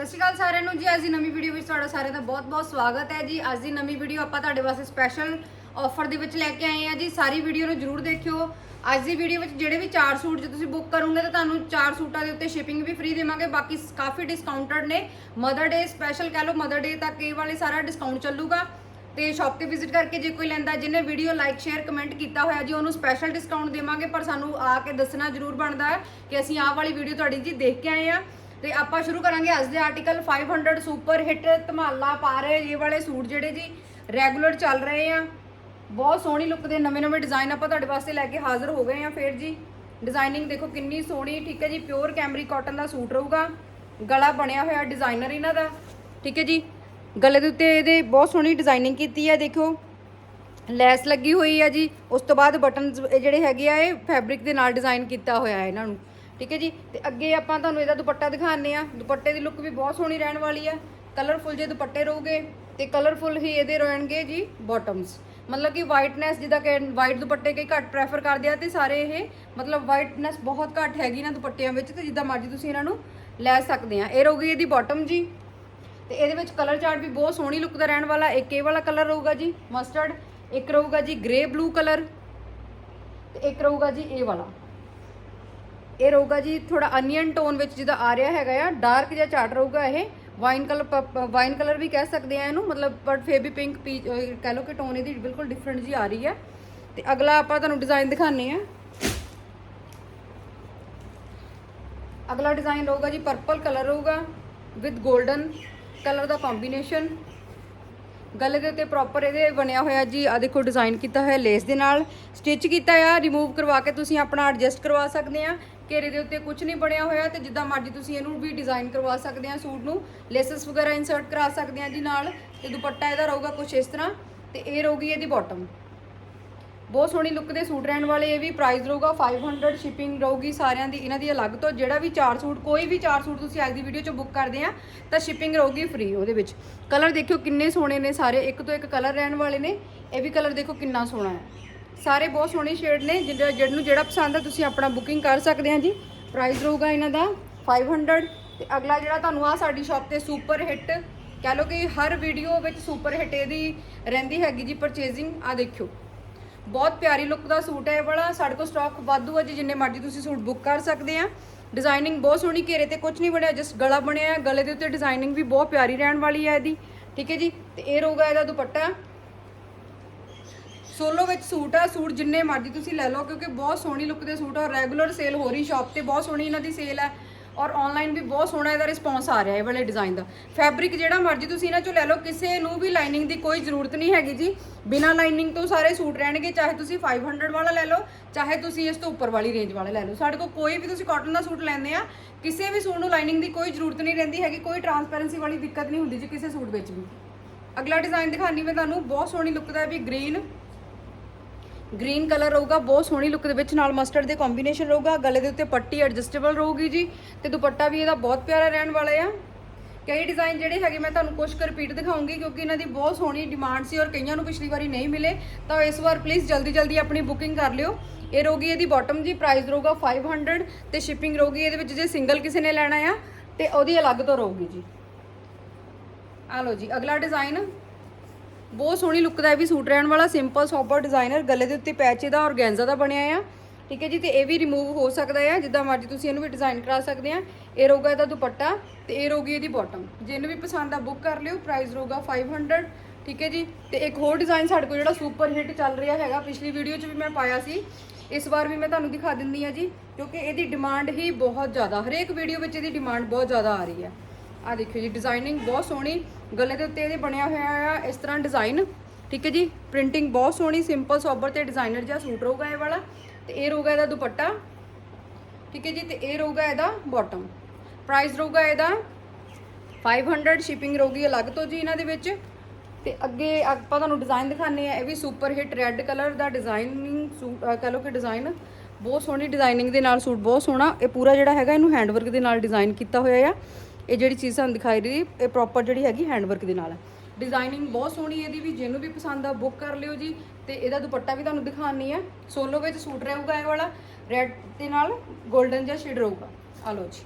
ਸਤਿ ਸ਼੍ਰੀ ਅਕਾਲ ਸਾਰਿਆਂ ਨੂੰ ਜੀ, ਅੱਜ ਦੀ ਨਵੀਂ ਵੀਡੀਓ ਵਿੱਚ ਤੁਹਾਡਾ ਸਾਰਿਆਂ ਦਾ ਬਹੁਤ-ਬਹੁਤ ਸਵਾਗਤ ਹੈ ਜੀ। ਅੱਜ ਦੀ ਨਵੀਂ ਵੀਡੀਓ ਆਪਾਂ ਤੁਹਾਡੇ ਵਾਸਤੇ ਸਪੈਸ਼ਲ ਆਫਰ ਦੇ ਵਿੱਚ ਲੈ ਕੇ ਆਏ ਹਾਂ ਜੀ। ਸਾਰੀ ਵੀਡੀਓ ਨੂੰ ਜਰੂਰ ਦੇਖਿਓ। ਅੱਜ ਦੀ ਵੀਡੀਓ ਵਿੱਚ ਜਿਹੜੇ ਵੀ ਚਾਰ ਸੂਟ ਜੇ ਤੁਸੀਂ ਬੁੱਕ ਕਰੋਗੇ ਤਾਂ ਤੁਹਾਨੂੰ ਚਾਰ ਸੂਟਾਂ ਦੇ ਉੱਤੇ ਸ਼ਿਪਿੰਗ ਵੀ ਫ੍ਰੀ ਦੇਵਾਂਗੇ। ਬਾਕੀ ਕਾਫੀ ਡਿਸਕਾਊਂਟਡ ਨੇ। ਮਦਰ ਡੇ ਸਪੈਸ਼ਲ ਕਹਿ ਲਓ ਮਦਰ ਡੇ ਤੱਕ ਇਹ ਵਾਲੇ ਸਾਰਾ ਡਿਸਕਾਊਂਟ ਚੱਲੂਗਾ। ਤੇ ਸ਼ਾਪ ਤੇ ਵਿਜ਼ਿਟ ਕਰਕੇ ਜੇ ਕੋਈ ਲੈਂਦਾ, ਜਿਹਨੇ ਵੀਡੀਓ ਲਾਈਕ ਸ਼ੇਅਰ ਕਮੈਂਟ ਕੀਤਾ ਹੋਇਆ ਜੀ, ਉਹਨੂੰ ਸਪੈਸ਼ਲ ਡਿਸਕਾਊਂਟ ਦੇਵਾਂਗੇ। ਪਰ ਸਾਨੂੰ ਆ ਕੇ ਦੱਸਣਾ ਜ਼ਰੂਰ ਬਣਦਾ ਹੈ ਕਿ ਅਸੀਂ ਆਹ ਵਾਲੀ ਵੀਡੀਓ ਤੁਹਾਡੀ ਜੀ ਦੇਖ ਕੇ ਆਏ ਆ ਤੇ ਆਪਾਂ ਸ਼ੁਰੂ ਕਰਾਂਗੇ ਅੱਜ ਦੇ ਆਰਟੀਕਲ 500 ਸੁਪਰ ਹਿੱਟ ਧਮਾਲਾ ਪਾ ਰਹੇ ਇਹ ਵਾਲੇ ਸੂਟ ਜਿਹੜੇ ਜੀ ਰੈਗੂਲਰ ਚੱਲ ਰਹੇ ਆ। ਬਹੁਤ ਸੋਹਣੀ ਲੁੱਕ ਦੇ ਨਵੇਂ ਨਵੇਂ ਡਿਜ਼ਾਈਨ ਆਪਾਂ ਤੁਹਾਡੇ ਵਾਸਤੇ ਲੈ ਕੇ ਹਾਜ਼ਰ ਹੋ ਗਏ ਆ ਫੇਰ ਜੀ। ਡਿਜ਼ਾਈਨਿੰਗ ਦੇਖੋ ਕਿੰਨੀ ਸੋਹਣੀ, ਠੀਕ ਹੈ ਜੀ ਪਿਓਰ ਕੈਮਰੀ ਕਾਟਨ ਦਾ ਸੂਟ ਰਹੂਗਾ। ਗਲਾ ਬਣਿਆ ਹੋਇਆ ਡਿਜ਼ਾਈਨਰ ਇਹਨਾਂ ਦਾ, ਠੀਕ ਹੈ ਜੀ। ਗਲੇ ਦੇ ਉੱਤੇ ਇਹਦੇ ਬਹੁਤ ਸੋਹਣੀ ਡਿਜ਼ਾਈਨਿੰਗ ਕੀਤੀ ਹੈ ਦੇਖੋ ਲੈਸ ਲੱਗੀ ਹੋਈ ਹੈ ਜੀ, ਉਸ ਤੋਂ ਬਾਅਦ ਬਟਨਸ ਜਿਹੜੇ ਹੈਗੇ ਆ, ਇਹ ਫੈਬਰਿਕ ਦੇ ਨਾਲ ਡਿਜ਼ਾਈਨ ਕੀਤਾ ਹੋਇਆ ਹੈ ਇਹਨਾਂ ਨੂੰ। ਠੀਕ ਹੈ ਜੀ? ਤੇ ਅੱਗੇ ਆਪਾਂ ਤੁਹਾਨੂੰ ਇਹਦਾ ਦੁਪੱਟਾ ਦਿਖਾਉਂਦੇ ਆ ਦੁਪੱਟੇ ਦੀ ਲੁੱਕ ਵੀ ਬਹੁਤ ਸੋਹਣੀ ਰਹਿਣ ਵਾਲੀ ਆ ਕਲਰਫੁਲ ਜੇ ਦੁਪੱਟੇ ਰਹੂਗੇ ਤੇ ਕਲਰਫੁਲ ਹੀ ਇਹਦੇ ਰਹਿਣਗੇ ਜੀ ਬਾਟਮਸ ਮਤਲਬ ਕਿ ਵਾਈਟਨੈਸ ਜਿੱਦਾਂ ਕਿ ਵਾਈਟ ਦੁਪੱਟੇ ਕਈ ਘੱਟ ਪ੍ਰੈਫਰ ਕਰਦੇ ਆ ਤੇ ਸਾਰੇ ਇਹ, ਮਤਲਬ ਵਾਈਟਨੈਸ ਬਹੁਤ ਘੱਟ ਹੈਗੀ ਨਾ ਦੁਪੱਟਿਆਂ ਵਿੱਚ ਤੇ ਜਿੱਦਾਂ ਮਰਜ਼ੀ ਤੁਸੀਂ ਇਹਨਾਂ ਨੂੰ ਲੈ ਸਕਦੇ ਆ। ਇਹ ਰਹੂਗੀ ਇਹਦੀ ਬਾਟਮ ਜੀ। ਤੇ ਇਹਦੇ ਵਿੱਚ ਕਲਰ ਚਾਰਟ ਵੀ ਬਹੁਤ ਸੋਹਣੀ ਲੁੱਕ ਦਾ ਰਹਿਣ ਵਾਲਾ। ਇੱਕ ਇਹ ਵਾਲਾ ਕਲਰ ਰਹੂਗਾ ਜੀ ਮਸਟਰਡ ਇੱਕ ਰਹੂਗਾ ਜੀ ਗ੍ਰੇ ਬਲੂ ਕਲਰ ਤੇ ਇੱਕ ਰਹੂਗਾ ਜੀ ਇਹ ਵਾਲਾ। ਇਹ ਰਹੂਗਾ ਜੀ ਥੋੜਾ ਅਨੀਅਨ ਟੋਨ ਵਿੱਚ ਜਿਹਦਾ ਆ ਰਿਹਾ ਹੈਗਾ ਆ ਡਾਰਕ ਜਿਹਾ ਚਾਰਟ ਰਹੂਗਾ ਇਹ। ਵਾਈਨ ਕਲਰ ਵਾਈਨ ਕਲਰ ਵੀ ਕਹਿ ਸਕਦੇ ਆ ਇਹਨੂੰ, ਮਤਲਬ ਬਟ ਫੇਰ ਵੀ ਪਿੰਕ ਪੀਚ ਕਹਿ ਲਓ ਕਿ ਟੋਨ ਇਹਦੀ ਬਿਲਕੁਲ ਡਿਫਰੈਂਟ ਜੀ ਆ ਰਹੀ ਹੈ ਤੇ ਅਗਲਾ ਆਪਾਂ ਤੁਹਾਨੂੰ ਡਿਜ਼ਾਈਨ ਦਿਖਾਣੇ ਆ। ਅਗਲਾ ਡਿਜ਼ਾਈਨ ਰਹੂਗਾ ਜੀ ਪਰਪਲ ਕਲਰ ਰਹੂਗਾ ਵਿਦ 골ਡਨ ਕਲਰ ਦਾ ਕੰਬੀਨੇਸ਼ਨ ਗਲੇ ਦੇ ਉੱਤੇ ਪ੍ਰੋਪਰ ਇਹਦੇ ਬਣਿਆ ਹੋਇਆ ਜੀ ਆ ਦੇਖੋ ਡਿਜ਼ਾਈਨ ਕੀਤਾ ਹੋਇਆ ਲੇਸ ਦੇ ਨਾਲ। ਸਟਿਚ ਕੀਤਾ ਆ ਰਿਮੂਵ ਕਰਵਾ ਕੇ ਤੁਸੀਂ ਆਪਣਾ ਐਡਜਸਟ ਕਰਵਾ ਸਕਦੇ ਆ। ਘੇਰੇ ਦੇ ਉੱਤੇ ਕੁਝ ਨਹੀਂ ਬਣਿਆ ਹੋਇਆ ਤੇ ਜਿੱਦਾਂ ਮਰਜ਼ੀ ਤੁਸੀਂ ਇਹਨੂੰ ਵੀ ਡਿਜ਼ਾਈਨ ਕਰਵਾ ਸਕਦੇ ਆ, ਸੂਟ ਨੂੰ ਲੇਸਸ ਵਗੈਰਾ ਇਨਸਰਟ ਕਰਾ ਸਕਦੇ ਆ ਜੀ ਨਾਲ ਤੇ ਦੁਪੱਟਾ ਇਹਦਾ ਰਹੂਗਾ ਕੁਝ ਇਸ ਤਰ੍ਹਾਂ ਤੇ ਇਹ ਰਹੂਗੀ ਇਹਦੀ ਬਾਟਮ ਬਹੁਤ ਸੋਹਣੀ ਲੁੱਕ ਦੇ ਸੂਟ ਰਹਿਣ ਵਾਲੇ, ਇਹ ਵੀ ਪ੍ਰਾਈਸ ਰਹੂਗਾ 500 ਸ਼ਿਪਿੰਗ ਰਹੂਗੀ ਸਾਰਿਆਂ ਦੀ, ਇਹਨਾਂ ਦੀ ਅਲੱਗ ਤੋਂ, ਜਿਹੜਾ ਵੀ ਚਾਰ ਸੂਟ, ਕੋਈ ਵੀ ਚਾਰ ਸੂਟ ਤੁਸੀਂ ਅੱਜ ਦੀ ਵੀਡੀਓ 'ਚ ਬੁੱਕ ਕਰਦੇ ਆ, ਤਾਂ ਸ਼ਿਪਿੰਗ ਰਹੂਗੀ ਫ੍ਰੀ ਉਹਦੇ ਵਿੱਚ। ਕਲਰ ਦੇਖਿਓ ਕਿੰਨੇ ਸੋਹਣੇ ਨੇ ਸਾਰੇ, ਇੱਕ ਤੋਂ ਇੱਕ ਕਲਰ ਰਹਿਣ ਵਾਲੇ ਨੇ, ਇਹ ਵੀ ਕਲਰ ਦੇਖੋ ਕਿੰਨਾ ਸੋਹਣਾ ਹੈ। ਸਾਰੇ ਬਹੁਤ ਸੋਹਣੇ ਸ਼ੇਡ ਨੇ ਜਿਹੜਾ ਜਿਹਨੂੰ ਜਿਹੜਾ ਪਸੰਦ ਆ, ਤੁਸੀਂ ਆਪਣਾ ਬੁਕਿੰਗ ਕਰ ਸਕਦੇ ਆ ਜੀ। ਪ੍ਰਾਈਸ ਰਹੂਗਾ ਇਹਨਾਂ ਦਾ 500 ਤੇ ਅਗਲਾ ਜਿਹੜਾ ਤੁਹਾਨੂੰ ਆ ਸਾਡੀ ਸ਼ਾਪ ਤੇ ਸੁਪਰ ਹਿੱਟ ਕਹਿ ਲਓ ਕਿ ਹਰ ਵੀਡੀਓ ਵਿੱਚ ਸੁਪਰ ਹਿੱਟ ਇਹਦੀ ਰਹਿੰਦੀ ਹੈਗੀ ਜੀ ਪਰਚੇਜ਼ਿੰਗ ਆ ਦੇਖਿਓ। ਬਹੁਤ ਪਿਆਰੀ ਲੁੱਕ ਦਾ ਸੂਟ ਹੈ ਇਹ ਵਾਲਾ, ਸਾਡੇ ਕੋਲ ਸਟਾਕ ਵਾਧੂ ਹੈ ਜੀ, ਜਿੰਨੇ ਮਰਜ਼ੀ ਤੁਸੀਂ ਸੂਟ ਬੁੱਕ ਕਰ ਸਕਦੇ ਆ। ਡਿਜ਼ਾਈਨਿੰਗ ਬਹੁਤ ਸੋਹਣੀ, ਘੇਰੇ ਤੇ ਕੁਝ ਨਹੀਂ ਬਣਿਆ ਜਸ ਗਲਾ ਬਣਿਆ ਹੈ ਗਲੇ ਦੇ ਉੱਤੇ ਡਿਜ਼ਾਈਨਿੰਗ ਵੀ ਬਹੁਤ ਪਿਆਰੀ ਰਹਿਣ ਵਾਲੀ ਹੈ ਇਹਦੀ। ਠੀਕ ਹੈ ਜੀ, ਤੇ ਇਹ ਰਹੂਗਾ ਇਹਦਾ ਦੁਪੱਟਾ। ਸੋਲੋ ਵਿੱਚ ਸੂਟ ਆ ਸੂਟ ਜਿੰਨੇ ਮਰਜ਼ੀ ਤੁਸੀਂ ਲੈ ਲਓ, ਕਿਉਂਕਿ ਬਹੁਤ ਸੋਹਣੀ ਲੁੱਕ ਦੇ ਸੂਟ ਆ ਰੈਗੂਲਰ ਸੇਲ ਹੋ ਰਹੀ ਸ਼ਾਪ ਤੇ, ਬਹੁਤ ਸੋਹਣੀ ਇਹਨਾਂ ਦੀ ਸੇਲ ਹੈ ਔਰ ਆਨਲਾਈਨ ਵੀ ਬਹੁਤ ਸੋਹਣਾ ਇਹਦਾ ਰਿਸਪੌਂਸ ਆ ਰਿਹਾ ਇਹ ਵਾਲੇ ਡਿਜ਼ਾਈਨ ਦਾ। ਫੈਬਰਿਕ ਜਿਹੜਾ ਮਰਜ਼ੀ ਤੁਸੀਂ ਇਹਨਾਂ ਚੋਂ ਲੈ ਲਓ, ਕਿਸੇ ਨੂੰ ਵੀ ਲਾਈਨਿੰਗ ਦੀ ਕੋਈ ਜ਼ਰੂਰਤ ਨਹੀਂ ਹੈਗੀ ਜੀ। ਬਿਨਾ ਲਾਈਨਿੰਗ ਤੋਂ ਸਾਰੇ ਸੂਟ ਰਹਿਣਗੇ, ਚਾਹੇ ਤੁਸੀਂ 500 ਵਾਲਾ ਲੈ ਲਓ, ਚਾਹੇ ਤੁਸੀਂ ਇਸ ਤੋਂ ਉੱਪਰ ਵਾਲੀ ਰੇਂਜ ਵਾਲਾ ਲੈ ਲਓ। ਸਾਡੇ ਕੋਲ ਕੋਈ ਵੀ ਤੁਸੀਂ ਕਾਟਨ ਦਾ ਸੂਟ ਲੈਂਦੇ ਆ, ਕਿਸੇ ਵੀ ਸੂਟ ਨੂੰ ਲਾਈਨਿੰਗ ਦੀ ਕੋਈ ਜ਼ਰੂਰਤ ਨਹੀਂ ਰਹਿੰਦੀ ਹੈਗੀ, ਕੋਈ ਟਰਾਂਸਪੈਰੈਂਸੀ ਵਾਲੀ ਦਿੱਕਤ ਨਹੀਂ ਹੁੰਦੀ ਜੀ ਕਿਸੇ ਸੂਟ ਵਿੱਚ ਵੀ। ਅਗਲਾ ਡਿਜ਼ਾਈਨ ਦਿਖਾਣੀ ਮੈਂ ਤੁਹਾਨੂੰ, ਬਹੁਤ ਸੋਹਣੀ ਲੁੱਕ ਦਾ ਵੀ ਗ੍ਰੀਨ ਗ੍ਰੀਨ ਕਲਰ ਰਹੂਗਾ, ਬਹੁਤ ਸੋਹਣੀ ਲੁੱਕ ਦੇ ਵਿੱਚ ਨਾਲ ਮਸਟਰਡ ਦੇ ਕੰਬੀਨੇਸ਼ਨ ਰਹੂਗਾ, ਗਲੇ ਦੇ ਉੱਤੇ ਪੱਟੀ ਐਡਜਸਟੇਬਲ ਰਹੂਗੀ ਜੀ ਤੇ ਦੁਪੱਟਾ ਵੀ ਇਹਦਾ ਬਹੁਤ ਪਿਆਰਾ ਰਹਿਣ ਵਾਲਾ ਆ। ਕਈ ਡਿਜ਼ਾਈਨ ਜਿਹੜੇ ਹੈਗੇ, ਮੈਂ ਤੁਹਾਨੂੰ ਕੁਝ ਕੁ ਰਿਪੀਟ ਦਿਖਾਉਂਗੀ ਕਿਉਂਕਿ ਇਹਨਾਂ ਦੀ ਬਹੁਤ ਸੋਹਣੀ ਡਿਮਾਂਡ ਸੀ ਔਰ ਕਈਆਂ ਨੂੰ ਪਿਛਲੀ ਵਾਰੀ ਨਹੀਂ ਮਿਲੇ। ਤਾਂ ਇਸ ਵਾਰ ਪਲੀਜ਼ ਜਲਦੀ ਜਲਦੀ ਆਪਣੀ ਬੁਕਿੰਗ ਕਰ ਲਿਓ। ਇਹ ਰਹੂਗੀ ਇਹਦੀ ਬਾਟਮ ਜੀ ਪ੍ਰਾਈਸ ਰਹੂਗਾ 500 ਤੇ ਸ਼ਿਪਿੰਗ ਰਹੂਗੀ ਇਹਦੇ ਵਿੱਚ ਜੇ ਸਿੰਗਲ ਕਿਸੇ ਨੇ ਲੈਣਾ ਆ ਤੇ ਉਹਦੀ ਅਲੱਗ ਤੋਂ ਰਹੂਗੀ ਜੀ। ਆ ਲਓ ਜੀ, ਅਗਲਾ ਡਿਜ਼ਾਈਨ ਬਹੁਤ ਸੋਹਣੀ ਲੁੱਕ ਦਾ ਇਹ ਵੀ ਸੂਟ ਰਹਿਣ ਵਾਲਾ ਸਿੰਪਲ ਸੋਬਰ ਡਿਜ਼ਾਈਨਰ ਗਲੇ ਦੇ ਉੱਤੇ ਪੈਚ ਇਹਦਾ ਔਰਗੈਂਜ਼ਾ ਦਾ ਬਣਿਆ ਆ। ਠੀਕ ਹੈ ਜੀ, ਤੇ ਇਹ ਵੀ ਰਿਮੂਵ ਹੋ ਸਕਦਾ ਹੈ ਜਿੱਦਾਂ ਮਰਜ਼ੀ ਤੁਸੀਂ ਇਹਨੂੰ ਵੀ ਡਿਜ਼ਾਈਨ ਕਰਾ ਸਕਦੇ ਆ। ਇਹ ਰਹੂਗਾ ਇਹਦਾ ਦੁਪੱਟਾ ਤੇ ਇਹ ਰਹੂਗੀ ਇਹਦੀ ਬਾਟਮ ਜਿਹਨੂੰ ਵੀ ਪਸੰਦ ਆ ਬੁੱਕ ਕਰ ਲਿਓ ਪ੍ਰਾਈਸ ਰਹੂਗਾ 500 ਠੀਕ ਹੈ ਜੀ, ਤੇ ਇੱਕ ਹੋਰ ਡਿਜ਼ਾਈਨ ਸਾਡੇ ਕੋਲ ਜਿਹੜਾ ਸੁਪਰ ਹਿੱਟ ਚੱਲ ਰਿਹਾ ਹੈਗਾ, ਪਿਛਲੀ ਵੀਡੀਓ 'ਚ ਵੀ ਮੈਂ ਪਾਇਆ ਸੀ। ਇਸ ਵਾਰ ਵੀ ਮੈਂ ਤੁਹਾਨੂੰ ਦਿਖਾ ਦਿੰਦੀ ਆ ਜੀ, ਕਿਉਂਕਿ ਇਹਦੀ ਡਿਮਾਂਡ ਹੀ ਬਹੁਤ ਜ਼ਿਆਦਾ, ਹਰੇਕ ਵੀਡੀਓ ਵਿੱਚ ਇਹਦੀ ਡਿਮਾਂਡ ਬਹੁਤ ਜ਼ਿਆਦਾ ਆ ਰਹੀ ਹੈ। ਆ ਦੇਖਿਓ ਜੀ ਡਿਜ਼ਾਈਨਿੰਗ ਬਹੁਤ ਸੋਹਣੀ ਗਲੇ ਦੇ ਉੱਤੇ ਇਹਦੇ ਬਣਿਆ ਹੋਇਆ ਆ ਇਸ ਤਰ੍ਹਾਂ ਡਿਜ਼ਾਈਨ ਠੀਕ ਹੈ ਜੀ? ਪ੍ਰਿੰਟਿੰਗ ਬਹੁਤ ਸੋਹਣੀ ਸਿੰਪਲ ਸੋਬਰ ਤੇ ਡਿਜ਼ਾਈਨਰ ਜਿਹਾ ਸੂਟ ਰਹੂਗਾ ਇਹ ਵਾਲਾ। ਤੇ ਇਹ ਰਹੂਗਾ ਇਹਦਾ ਦੁਪੱਟਾ, ਠੀਕ ਹੈ ਜੀ? ਤੇ ਇਹ ਰਹੂਗਾ ਇਹਦਾ ਬਾਟਮ ਪ੍ਰਾਈਸ ਰਹੂਗਾ ਇਹਦਾ 500 ਸ਼ਿਪਿੰਗ ਰਹੂਗੀ ਅਲੱਗ ਤੋਂ ਜੀ ਇਹਨਾਂ ਦੇ ਵਿੱਚ। ਤੇ ਅੱਗੇ ਆਪਾਂ ਤੁਹਾਨੂੰ ਡਿਜ਼ਾਈਨ ਦਿਖਾਣੇ ਆ ਇਹ ਵੀ ਸੁਪਰ ਹਿੱਟ ਰੈੱਡ ਕਲਰ ਦਾ ਡਿਜ਼ਾਈਨਿੰਗ ਸੂਟ ਅਹ ਕਹ ਲਓ ਕਿ ਡਿਜ਼ਾਈਨ ਬਹੁਤ ਸੋਹਣੀ ਡਿਜ਼ਾਈਨਿੰਗ ਦੇ ਨਾਲ ਸੂਟ, ਬਹੁਤ ਸੋਹਣਾ। ਇਹ ਪੂਰਾ ਜਿਹੜਾ ਹੈਗਾ, ਇਹਨੂੰ ਹੈਂਡਵਰਕ ਦੇ ਨਾਲ ਡਿਜ਼ਾਈਨ ਕੀਤਾ ਹੋਇਆ ਆ। ਇਹ ਜਿਹੜੀ ਚੀਜ਼ ਸਾਨੂੰ ਦਿਖਾਈ ਰਹੀ, ਇਹ ਪ੍ਰੋਪਰ ਜਿਹੜੀ ਹੈਗੀ ਹੈਂਡਵਰਕ ਦੇ ਨਾਲ। ਹੈ ਡਿਜ਼ਾਈਨਿੰਗ ਬਹੁਤ ਸੋਹਣੀ ਇਹਦੀ ਵੀ, ਜਿਹਨੂੰ ਵੀ ਪਸੰਦ ਆ ਬੁੱਕ ਕਰ ਲਿਓ ਜੀ। ਤੇ ਇਹਦਾ ਦੁਪੱਟਾ ਵੀ ਤੁਹਾਨੂੰ ਦਿਖਾਣੀ ਆ। ਸੋਲੋ ਵਿੱਚ ਸੂਟ ਰਹੂਗਾ ਇਹ ਵਾਲਾ। ਰੈੱਡ ਦੇ ਨਾਲ 골ਡਨ ਜਿਹਾ ਸ਼ੇਡ ਰਹੂਗਾ। ਆ ਲਓ ਜੀ।